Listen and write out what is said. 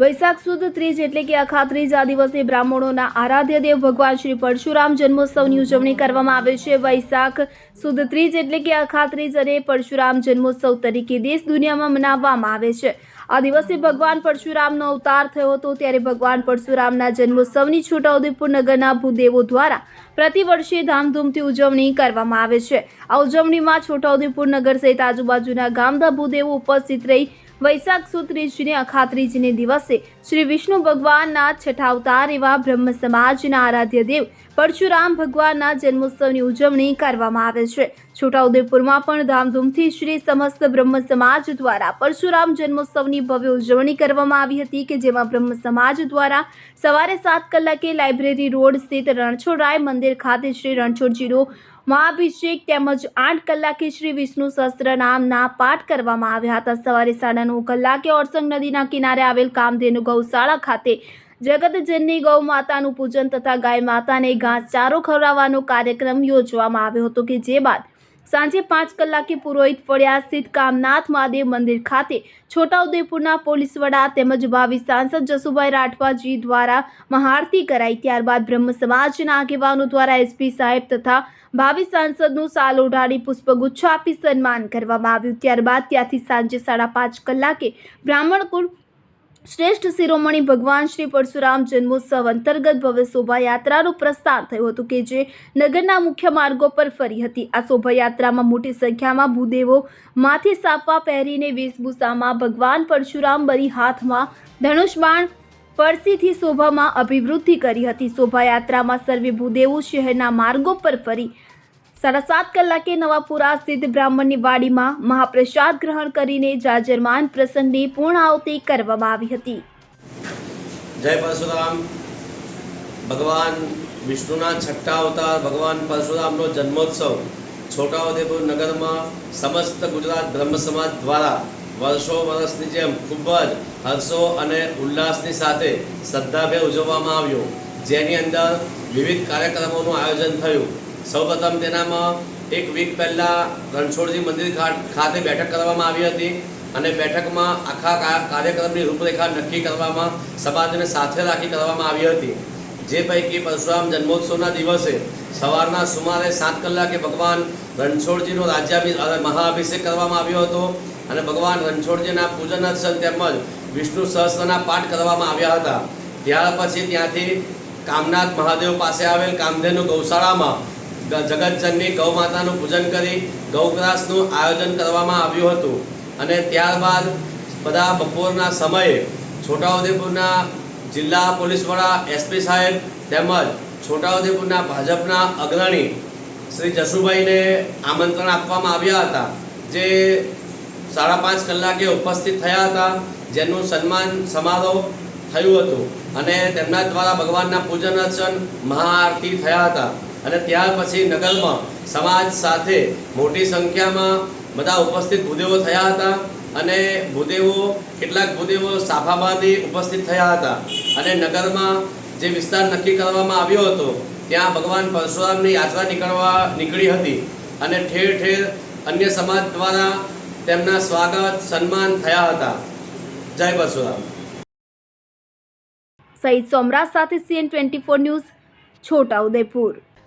વૈશાખ સુદ ત્રીજ એટલે કે અખાત્રીજ આ દિવસે બ્રાહ્મણોના આરાધ્ય દેવ ભગવાન શ્રી પરશુરામ જન્મોત્સવની ઉજવણી કરવામાં આવે છે. વૈશાખ સુદ ત્રીજ એટલે કે અખાત્રીજ અને પરશુરામ જન્મોત્સવ તરીકે દેશ દુનિયામાં મનાવવામાં આવે છે. આ દિવસે ભગવાન પરશુરામનો અવતાર થયો હતો ત્યારે ભગવાન પરશુરામના જન્મોત્સવની છોટાઉદેપુર નગરના ભૂદેવો દ્વારા પ્રતિ વર્ષે ધામધૂમથી ઉજવણી કરવામાં આવે છે. આ ઉજવણીમાં છોટાઉદેપુર નગર સહિત આજુબાજુના ગામના ભૂદેવો ઉપસ્થિત રહી વૈશાખ સુદ ત્રીજને અખાત્રીજને દિવસે શ્રી વિષ્ણુ ભગવાનના છઠ્ઠા અવતાર એવા બ્રહ્મ સમાજના આરાધ્ય દેવ પરશુરામ ભગવાનના જન્મોત્સવની ઉજવણી કરવામાં આવે છે. છોટાઉદેપુરમાં પણ ધામધૂમથી શ્રી સમસ્ત બ્રહ્મ સમાજ દ્વારા પરશુરામ જન્મોત્સવની ભવ્ય ઉજવણી કરવામાં આવી હતી કે જેમાં બ્રહ્મ સમાજ દ્વારા સવારે સાત કલાકે લાઇબ્રેરી રોડ સ્થિત રણછોડરાય મંદિર ખાતે શ્રી રણછોડજીનો મહાભિષેક તેમજ આઠ કલાકે શ્રી વિષ્ણુ સહસ્ત્ર નામના પાઠ કરવામાં આવ્યા હતા. સવારે સાડા નવ કલાકે ઓરસંગ નદીના કિનારે આવેલ કામધેનુ ગૌશાળા ખાતે જગતજનની ગૌ માતાનું પૂજન તથા ગાય માતાને ઘાસ ચારો ખવડાવવાનો કાર્યક્રમ યોજવામાં આવ્યો હતો કે જે બાદ સાંજે પાંચ કલાકે પુરોહિત ફળિયા સ્થિત કામનાથ મહાદેવ મંદિર ખાતે છોટાઉદેપુરના પોલીસ વડા તેમજ ભાવિ સાંસદ જસુભાઈ રાઠવાજી દ્વારા મહાઆરતી કરાઈ. ત્યારબાદ બ્રહ્મ સમાજના આગેવાનો દ્વારા એસપી સાહેબ તથા ભાવિ સાંસદનું સાલ ઓઢાડી પુષ્પગુચ્છ આપી સન્માન કરવામાં આવ્યું. ત્યારબાદ ત્યાંથી સાંજે સાડા પાંચ કલાકે બ્રાહ્મણ શ્રેષ્ઠ શિરોમણી ભગવાન શ્રી પરશુરામ જન્મોત્સવ અંતર્ગત ભવ્ય શોભાયાત્રાનું પ્રસ્થાન થયું હતું કે જે નગરના મુખ્ય માર્ગો પર ફરી હતી. આ શોભાયાત્રામાં મોટી સંખ્યામાં ભૂદેવો માથે સાફા પહેરીને વેશભૂષામાં ભગવાન પરશુરામ બરી હાથમાં ધનુષબાણ ફરસીથી શોભામાં અભિવૃદ્ધિ કરી હતી. શોભાયાત્રામાં સર્વે ભૂદેવો શહેરના માર્ગો પર ફરી સાડા સાત કલાકે નવાપુરા સ્થિત બ્રાહ્મણની વાડીમાં મહાપ્રસાદ ગ્રહણ કરીને જાજરમાન પ્રસંગની પૂર્ણાહુતિ કરવામાં આવી હતી. જય પરશુરામ. ભગવાન વિષ્ણુના છઠ્ઠા અવતાર, ભગવાન પરશુરામનો જન્મોત્સવ છોટાઉદેપુર નગરમાં સમસ્ત ગુજરાત બ્રહ્મ સમાજ દ્વારા વર્ષો વર્ષની જેમ ખૂબ જ હર્ષો અને ઉલ્લાસની સાથે શ્રદ્ધાભેર ઉજવવામાં આવ્યો. જેની અંદર વિવિધ કાર્યક્રમોનું આયોજન થયું. સૌપ્રથમ તેનામાં એક વીક પહેલાં રણછોડજી મંદિર ખાતે બેઠક કરવામાં આવી હતી અને બેઠકમાં આખા કાર્યક્રમની રૂપરેખા નક્કી કરવામાં, સમાજને સાથે રાખી કરવામાં આવી હતી. જે પૈકી પરશુરામ જન્મોત્સવના દિવસે સવારના સુમારે સાત કલાકે ભગવાન રણછોડજીનો રાજ્યાભિ મહાભિષેક કરવામાં આવ્યો હતો અને ભગવાન રણછોડજીના પૂજન અર્ચન તેમજ વિષ્ણુ સહસ્ત્રના પાઠ કરવામાં આવ્યા હતા. ત્યાર પછી ત્યાંથી કામનાથ મહાદેવ પાસે આવેલ કામધેનુ ગૌશાળામાં જગતજનની ગૌ માતાનું પૂજન કરી ગૌગ્રાસનું આયોજન કરવામાં આવ્યું હતું. અને ત્યારબાદ બધા બપોરના સમયે છોટાઉદેપુરના જિલ્લા પોલીસ વડા એસપી સાહેબ તેમજ છોટાઉદેપુરના ભાજપના અગ્રણી શ્રી જશુભાઈને આમંત્રણ આપવામાં આવ્યા હતા, જે સાડા પાંચ કલાકે ઉપસ્થિત થયા હતા, જેનું સન્માન સમારોહ થયું હતું. અને તેમના દ્વારા ભગવાનના પૂજન અર્ચન, મહાઆરતી થયા હતા. અને ત્યાર પછી નગરમાં સમાજ સાથે મોટી સંખ્યામાં બધા ઉપસ્થિત ભૂદેવો થયા હતા અને ભૂદેવો, કેટલાક ભૂદેવો સાફાબાદી ઉપસ્થિત થયા હતા. અને નગરમાં જે વિસ્તાર નક્કી કરવામાં આવ્યો હતો, ત્યાં ભગવાન પરશુરામની યાત્રા નીકળવા નીકળી હતી અને ઠેર ઠેર અન્ય સમાજ દ્વારા તેમના સ્વાગત, સન્માન થયા હતા. જય પરશુરામ. સહિત સોમરાજ સાથે CN twenty four news Chhotaudepur